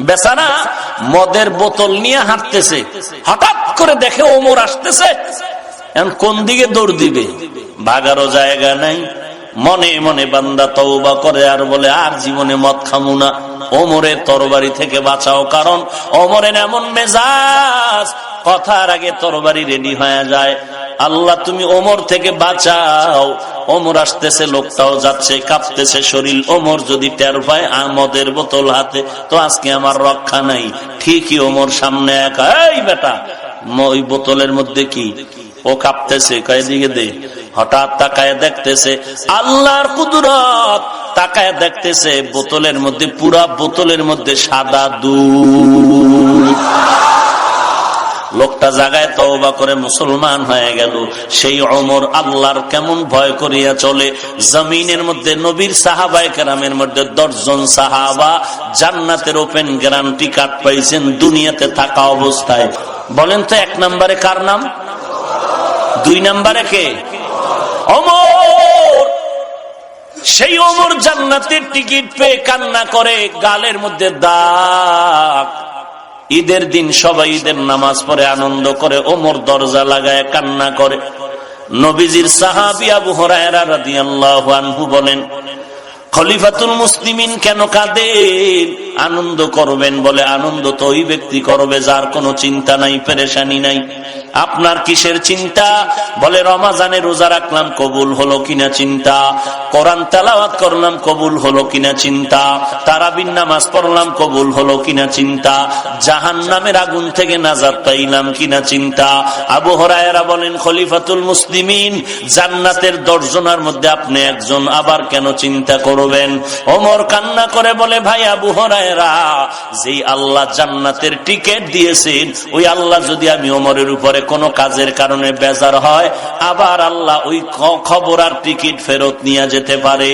বেচারা মদের বোতল নিয়ে হাঁটতেছে। হঠাৎ করে দেখে ওমর আসতেছে। এখন কোন দিকে দৌড় দিবে? ভাগারও জায়গা নাই। মনে মনে বান্দা তওবা করে আর বলে, আর জীবনে মদ খামু না। ওমরের তরবারি থেকে বাঁচাও। কারণ ওমরের এমন মেজাজ, কথার আগে তরবারি রেডি হয়ে যায়। আল্লাহ তুমি ওমর থেকে বাঁচাও। ওমর আসতেছে, লোকটাও যাচ্ছে, কাঁপতেছে, শরীর ওমর যদি টের পায়, আমদের বোতল হাতে, তো আজকে আমার রক্ষা নাই। ঠিকই ওমর সামনে একা, এই বেটা ওই বোতলের মধ্যে কি? ও কাঁপতেছে, কয় দিকে দে। হঠাৎ তাকায় দেখতেছে, আল্লাহর কুদরত, তাকায় দেখতেছে, বোতলের মধ্যে, পুরা বোতলের মধ্যে সাদা দুধ। লোকটা জাগায় তওবা করে মুসলমান হয়ে গেল। সেই অমর আল্লাহর কেমন ভয় করিয়া চলে। জমিনের মধ্যে নবীর সাহাবায় কেরামের মধ্যে দশজন সাহাবা জান্নাতের ওপেন গ্যারান্টি কার্ড পাইছেন দুনিয়াতে থাকা অবস্থায়। বলেন তো এক নম্বরে কার নাম? দুই নম্বরে কে? অমর সেই অমর জান্নাতের টিকিট পেয়ে কান্না করে, গালের মধ্যে দাগ ঈদের দিন সবাই ঈদের নামাজ পড়ে, আনন্দ করে, ওমর দরজা লাগায়, কান্না করে। নবীজির সাহাবি আবু হরায়রা রাদিয়াল্লাহু আনহু বলেন, খলিফাতুল মুসলিমিন কেন কাঁদেন আনন্দ করবেন বলে আনন্দ তো ওই ব্যক্তি করবে, যার কোনো চিন্তা নাই, পেরেশানি নাই। আপনার কিসের চিন্তা? বলে, রমাজানে রোজা রাখলাম, কবুল হলো কিনা চিন্তা? কোরআন তেলাওয়াত করলাম, কবুল হলো কিনা চিন্তা? তারাবিন নামাজ পড়লাম, কবুল হলো কিনা চিন্তা? জাহান নামের আগুন থেকে নাজাদ পাইলাম কিনা চিন্তা? আবু হরায়রা বলেন, খলিফাতুল মুসলিমিন, জান্নাতের দর্জনার মধ্যে আপনি একজন, আবার কেন চিন্তা করবেন? ওমর কান্না করে বলে, ভাই আবু হরায়রা যে আল্লাহ জান্নাতের টিকিট দিয়েছেন, ওই আল্লাহ যদি আমি ওমরের উপরে কোনো কাজের কারণে বেজার হয়, আবার আল্লাহ ওই খবর আর টিকিট ফেরত নিয়ে যেতে পারে।